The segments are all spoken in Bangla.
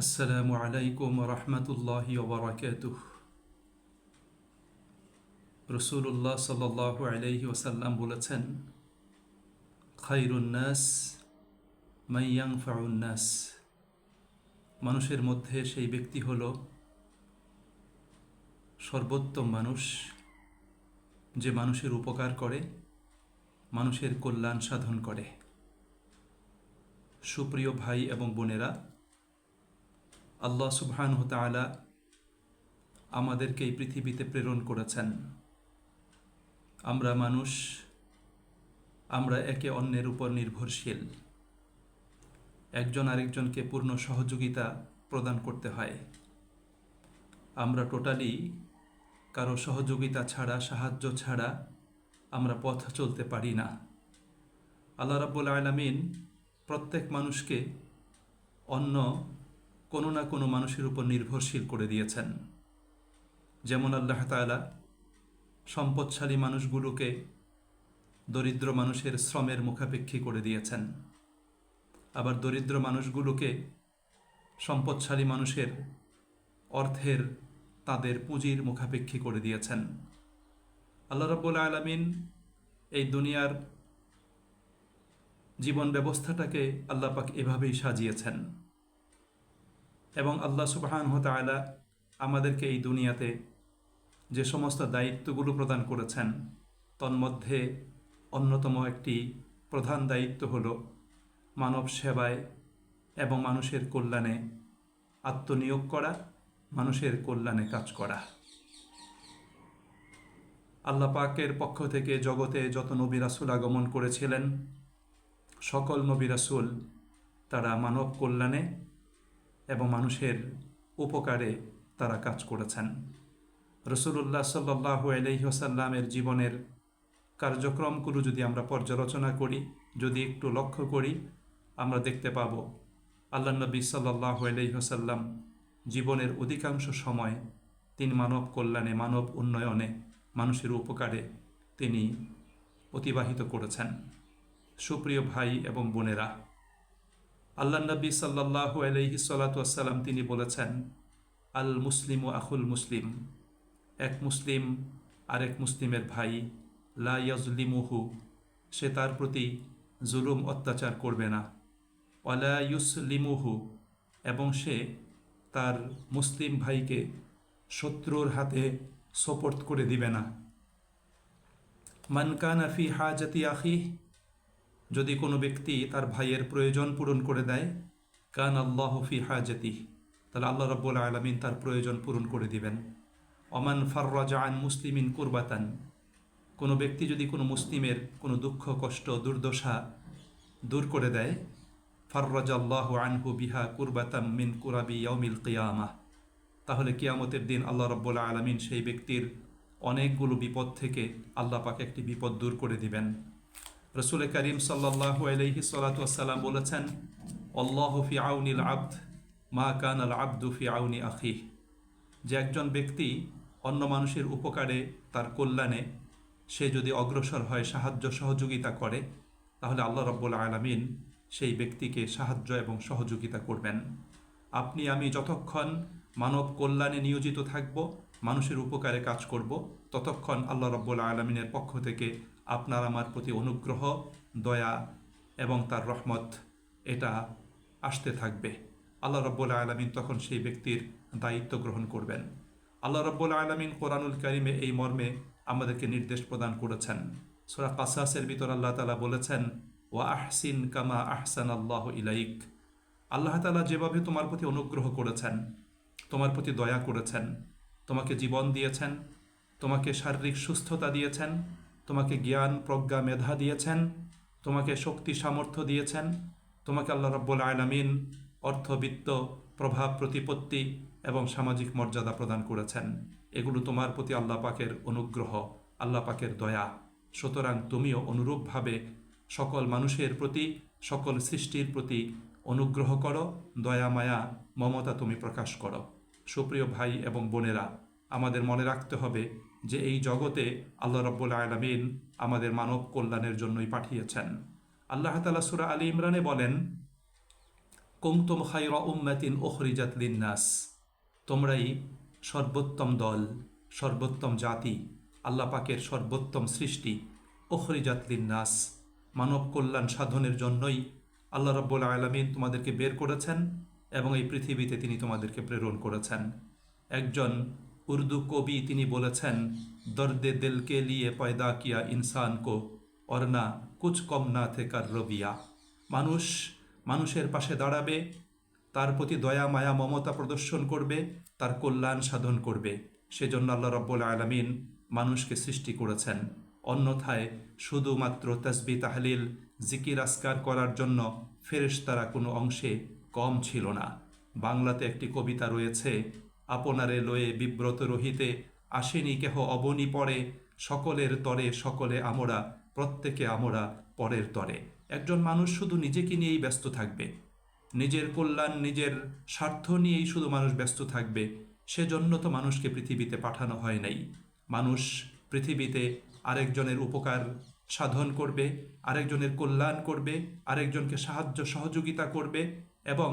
আসসালামু আলাইকুম রহমতুল্লাহ ওবরাকাতুহ রসুল্লাহ সাল্লাহ আলাইহি ওসাল্লাম বলেছেন খাইরুন্নাস মাইয়াং ফাউন্নাস মানুষের মধ্যে সেই ব্যক্তি হল সর্বোত্তম মানুষ, যে মানুষের উপকার করে, মানুষের কল্যাণ সাধন করে। সুপ্রিয় ভাই এবং বোনেরা আল্লাহ সুবহান তালা আমাদেরকে এই পৃথিবীতে প্রেরণ করেছেন। আমরা মানুষ, আমরা একে অন্যের উপর নির্ভরশীল। একজন আরেকজনকে পূর্ণ সহযোগিতা প্রদান করতে হয়। আমরা টোটালি কারও সহযোগিতা ছাড়া, সাহায্য ছাড়া আমরা পথ চলতে পারি না। আল্লাহ রাব্বুল আলমিন প্রত্যেক মানুষকে অন্য কোনো না কোনো মানুষের উপর নির্ভরশীল করে দিয়েছেন। যেমন আল্লাহ তালা সম্পদশালী মানুষগুলোকে দরিদ্র মানুষের শ্রমের মুখাপেক্ষী করে দিয়েছেন। আবার দরিদ্র মানুষগুলোকে সম্পদশালী মানুষের অর্থের তাদের পুঁজির মুখাপেক্ষী করে দিয়েছেন। আল্লাহ রব্বুল আলমিন এই দুনিয়ার জীবন ব্যবস্থাটাকে আল্লাপাক এভাবেই সাজিয়েছেন। এবং আল্লাহ সুবাহান হতালা আমাদেরকে এই দুনিয়াতে যে সমস্ত দায়িত্বগুলো প্রদান করেছেন, তন্মধ্যে অন্যতম একটি প্রধান দায়িত্ব হল মানব সেবায় এবং মানুষের কল্যাণে আত্মনিয়োগ করা, মানুষের কল্যাণে কাজ করা। আল্লাহ পাকের পক্ষ থেকে জগতে যত নবী রাসুল আগমন করেছিলেন, সকল নবী রাসুল তারা মানব কল্যাণে এবং মানুষের উপকারে তারা কাজ করেছেন। রসুল্লাহ সাল্লাহ আলহিহসাল্লামের জীবনের কার্যক্রমগুলো যদি আমরা পর্যালোচনা করি, যদি একটু লক্ষ্য করি, আমরা দেখতে পাব, আল্লাহ নবী সাল্লাহ আলহিহসাল্লাম জীবনের অধিকাংশ সময় তিনি মানব কল্যাণে, মানব উন্নয়নে, মানুষের উপকারে তিনি অতিবাহিত করেছেন। সুপ্রিয় ভাই এবং বোনেরা আল্লাহ নবী সাল্লাহ আলহি সাল্লাতাম তিনি বলেছেন, আল মুসলিম ও আখুল মুসলিম। এক মুসলিম, আরেক মুসলিমের ভাই, লা ইয়াজলিমুহু সে তার প্রতি জুলুম অত্যাচার করবে না। ওয়ালা ইউসলিমুহু, এবং সে তার মুসলিম ভাইকে শত্রুর হাতে সোপর্ট করে দিবে না। মানকান আফি হাজাতি আখি যদি কোনো ব্যক্তি তার ভাইয়ের প্রয়োজন পূরণ করে দেয় কান আল্লাহ ফি হাজাতি তাহলে আল্লাহ রব্বুল আলমিন তার প্রয়োজন পূরণ করে দিবেন। অমান ফার্রাজা আন মুসলিমিন কুরবাতান, কোনো ব্যক্তি যদি কোনো মুসলিমের কোনো দুঃখ, কষ্ট, দুর্দশা দূর করে দেয় ফার্রাজ আল্লাহ আনহু বিহা কুরবাতাম মিন কুরাবি ইয়মিল কিয়ামা, তাহলে কিয়ামতের দিন আল্লাহ রব্বুল্লা আলমিন সেই ব্যক্তির অনেকগুলো বিপদ থেকে আল্লাহ পাকে একটি বিপদ দূর করে দিবেন। রসুল করিম সাল্লাহু আলহি বলেছেন, আল্লাহ ফি আউনিল আব্দ, মা কান আল আব্দু ফি আউনি আখি যে একজন ব্যক্তি অন্য মানুষের উপকারে তার কল্যাণে সে যদি অগ্রসর হয়, সাহায্য সহযোগিতা করে, তাহলে আল্লাহ রব্বুল আলমিন সেই ব্যক্তিকে সাহায্য এবং সহযোগিতা করবেন। আপনি, আমি যতক্ষণ মানব কল্যাণে নিয়োজিত থাকব, মানুষের উপকারে কাজ করব, ততক্ষণ আল্লাহ রব্বুল আলমিনের পক্ষ থেকে আপনার আমার প্রতি অনুগ্রহ, দয়া এবং তার রহমত, এটা আসতে থাকবে। আল্লাহ রব্বুল আলমিন তখন সেই ব্যক্তির দায়িত্ব গ্রহণ করবেন। আল্লাহ রব্বুল আলমিন কোরআনুল করিমে এই মর্মে আমাদেরকে নির্দেশ প্রদান করেছেন। সোরা কাসাসের ভিতর আল্লাহ তালা বলেছেন ও আহসিন কামা আহসান আল্লাহ ইলাইক। আল্লাহ তালা যেভাবে তোমার প্রতি অনুগ্রহ করেছেন, তোমার প্রতি দয়া করেছেন, তোমাকে জীবন দিয়েছেন, তোমাকে শারীরিক সুস্থতা দিয়েছেন তোমাকে জ্ঞান, প্রজ্ঞা, মেধা দিয়েছেন, তোমাকে শক্তি, সামর্থ্য দিয়েছেন, তোমাকে আল্লাহ রব্বুল আলমিন অর্থবিত্ত প্রভাব, প্রতিপত্তি এবং সামাজিক মর্যাদা প্রদান করেছেন। এগুলো তোমার প্রতি আল্লাহ পাকের অনুগ্রহ, আল্লাহ পাকের দয়া। সুতরাং তুমিও অনুরূপভাবে সকল মানুষের প্রতি, সকল সৃষ্টির প্রতি অনুগ্রহ করো, দয়া, মায়া, মমতা তুমি প্রকাশ করো। সুপ্রিয় ভাই এবং বোনেরা, আমাদের মনে রাখতে হবে যে এই জগতে আল্লাহ রব্বুল আলমিন আমাদের মানব কল্যাণের জন্যই পাঠিয়েছেন। আল্লাহ তালা সুরা আলী ইমরানে বলেন কুমতুম খাইরা উম্মাতিন ওখরিজাত লিন্নাস। তোমরাই সর্বোত্তম দল, সর্বোত্তম জাতি, আল্লাহ পাকের সর্বোত্তম সৃষ্টি ওখরিজাত লিন্নাস। মানব কল্যাণ সাধনের জন্যই আল্লাহ রব্বুল আলমিন তোমাদেরকে বের করেছেন এবং এই পৃথিবীতে তিনি তোমাদেরকে প্রেরণ করেছেন। একজন উর্দু কবি তিনি বলেছেন, দর্দে দিলকে লিয়ে পয়দা কিয়া ইনসান কো অরনা কুচ কম না থেকার রবিয়া। মানুষ মানুষের পাশে দাঁড়াবে, তার প্রতি দয়া, মায়া, মমতা প্রদর্শন করবে, তার কল্যাণ সাধন করবে। সেজন্য আল্লাহ রব্বুল আলমিন মানুষকে সৃষ্টি করেছেন। অন্যথায় শুধুমাত্র তসবি, তাহলিল, জিকির আসকার করার জন্য ফেরেশতারা কোনো অংশে কম ছিল না। বাংলাতে একটি কবিতা রয়েছে আপনারে লয়ে বিব্রত রহিতে আসেনি কেহ অবনি পরে, সকলের তরে সকলে আমরা, প্রত্যেকে আমরা পরের তরে। একজন মানুষ শুধু নিজেকে নিয়েই ব্যস্ত থাকবে। নিজের কল্যাণ, নিজের স্বার্থ নিয়েই শুধু মানুষ ব্যস্ত থাকবে, সেজন্য তো মানুষকে পৃথিবীতে পাঠানো হয় নাই। মানুষ পৃথিবীতে আরেকজনের উপকার সাধন করবে, আরেকজনের কল্যাণ করবে, আরেকজনকে সাহায্য সহযোগিতা করবে এবং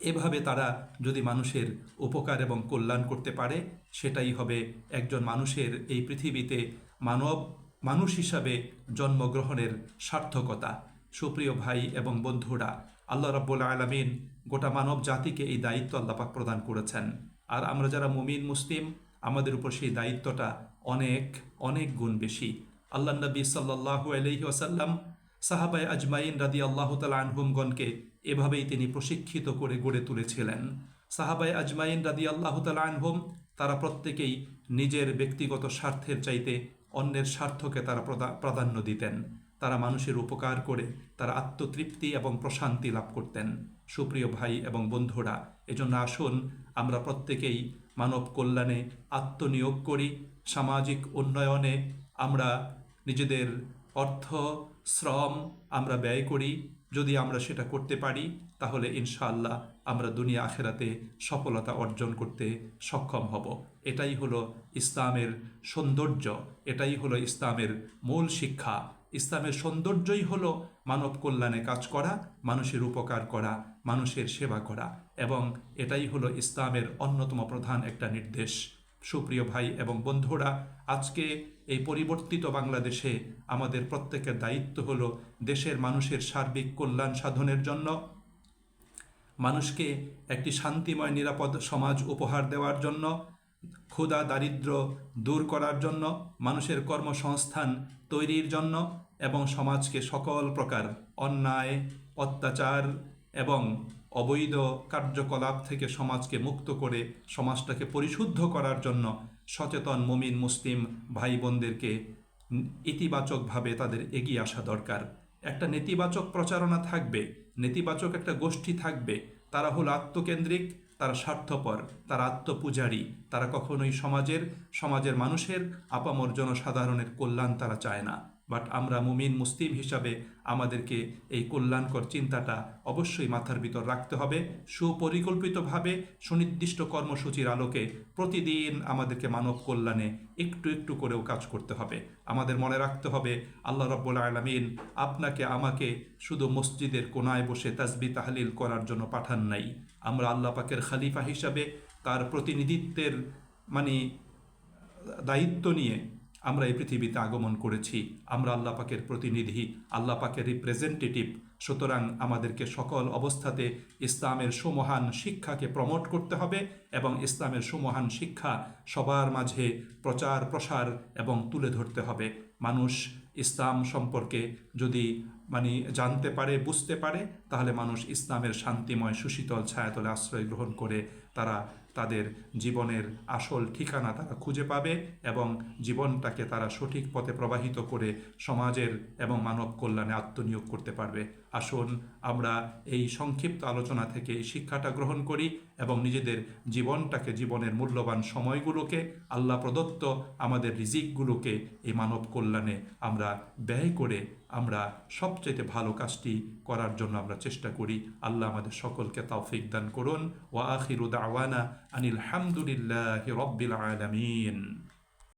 এভাবে তারা যদি মানুষের উপকার এবং কল্যাণ করতে পারে, সেটাই হবে একজন মানুষের এই পৃথিবীতে মানব, মানুষ হিসাবে জন্মগ্রহণের সার্থকতা। সুপ্রিয় ভাই এবং বন্ধুরা, আল্লাহ রব্বুল আলমিন গোটা মানব জাতিকে এই দায়িত্ব আল্লাপাক প্রদান করেছেন। আর আমরা যারা মুমিন, মুসলিম, আমাদের উপর সেই দায়িত্বটা অনেক অনেক গুণ বেশি। আল্লাহ নবী সাল্লাহু আলহি ওসাল্লাম সাহাবাই আজমাইন রাদি আল্লাহ তালা আনহুমগণকে এভাবেই তিনি প্রশিক্ষিত করে গড়ে তুলেছিলেন। সাহাবাই আজমাইন রাদি আল্লাহ আনহুম, তারা প্রত্যেকেই নিজের ব্যক্তিগত স্বার্থের চাইতে অন্যের স্বার্থকে তারা প্রাধান্য দিতেন। তারা মানুষের উপকার করে, তারা আত্মতৃপ্তি এবং প্রশান্তি লাভ করতেন। সুপ্রিয় ভাই এবং বন্ধুরা, এজন্য আসুন আমরা প্রত্যেকেই মানব কল্যাণে আত্মনিয়োগ করি, সামাজিক উন্নয়নে আমরা নিজেদের অর্থ, শ্রম আমরা ব্যয় করি যদি আমরা সেটা করতে পারি, তাহলে ইনশাআল্লাহ আমরা দুনিয়া আখেরাতে সফলতা অর্জন করতে সক্ষম হব। এটাই হলো ইসলামের সৌন্দর্য, এটাই হলো ইসলামের মূল শিক্ষা। ইসলামের সৌন্দর্যই হলো মানব কল্যাণে কাজ করা, মানুষের উপকার করা, মানুষের সেবা করা। এবং এটাই হলো ইসলামের অন্যতম প্রধান একটা নির্দেশ। সুপ্রিয় ভাই এবং বন্ধুরা, আজকে এই পরিবর্তিত বাংলাদেশে আমাদের প্রত্যেকের দায়িত্ব হল দেশের মানুষের সার্বিক কল্যাণ সাধনের জন্য। মানুষকে একটি শান্তিময়, নিরাপদ সমাজ উপহার দেওয়ার জন্য, ক্ষুধা দারিদ্র দূর করার জন্য, মানুষের কর্মসংস্থান তৈরির জন্য এবং সমাজকে সকল প্রকার অন্যায়, অত্যাচার এবং অবৈধ কার্যকলাপ থেকে সমাজকে মুক্ত করে সমাজটাকে পরিশুদ্ধ করার জন্য সচেতন মমিন, মুসলিম ভাই বোনদেরকে ইতিবাচকভাবে তাদের এগিয়ে আসা দরকার। একটা নেতিবাচক প্রচারণা থাকবে, নেতিবাচক একটা গোষ্ঠী থাকবে। তারা হলো আত্মকেন্দ্রিক, তারা স্বার্থপর, তারা আত্মপূজারী। তারা কখনোই সমাজের সমাজের মানুষের, আপামর জনসাধারণের কল্যাণ তারা চায় না। বাট আমরা মুমিন, মুসলিম হিসাবে আমাদেরকে এই কল্যাণকর চিন্তাটা অবশ্যই মাথার ভিতর রাখতে হবে। সুপরিকল্পিতভাবে সুনির্দিষ্ট কর্মসূচির আলোকে প্রতিদিন আমাদেরকে মানব কল্যাণে একটু একটু করেও কাজ করতে হবে। আমাদের মনে রাখতে হবে, আল্লাহ রব্বুল আলমিন আপনাকে আমাকে শুধু মসজিদের কোনায় বসে তাসবি তাহলিল করার জন্য পাঠান নাই। আমরা আল্লাহ পাকের খালিফা হিসাবে তার প্রতিনিধিত্বের মানে দায়িত্ব নিয়ে আমরা এই পৃথিবীতে আগমন করেছি। আমরা আল্লাহ পাকের প্রতিনিধি, আল্লাহ পাকের রিপ্রেজেন্টেটিভ সুতরাং আমাদেরকে সকল অবস্থাতে ইসলামের সুমহান শিক্ষাকে প্রমোট করতে হবে এবং ইসলামের সুমহান শিক্ষা সবার মাঝে প্রচার, প্রসার এবং তুলে ধরতে হবে। মানুষ ইসলাম সম্পর্কে যদি মানে জানতে পারে, বুঝতে পারে তাহলে মানুষ ইসলামের শান্তিময়, সুশীতল ছায়াতলে আশ্রয় গ্রহণ করে তারা তাদের জীবনের আসল ঠিকানা তারা খুঁজে পাবে এবং জীবনটাকে তারা সঠিক পথে প্রবাহিত করে সমাজের এবং মানব কল্যাণে আত্মনিয়োগ করতে পারবে। আসুন আমরা এই সংক্ষিপ্ত আলোচনা থেকে শিক্ষাটা গ্রহণ করি এবং নিজেদের জীবনটাকে, জীবনের মূল্যবান সময়গুলোকে, আল্লাহ প্রদত্ত আমাদের রিজিকগুলোকে এই মানব কল্যাণে আমরা ব্যয় করে আমরা সবচেয়ে ভালো কাজটি করার জন্য আমরা চেষ্টা করি। আল্লাহ আমাদের সকলকে তাওফিক দান করুন। ওয়া আখিরু দাওয়ানা আনিল হামদুলিল্লাহ রব্বিল আলামিন।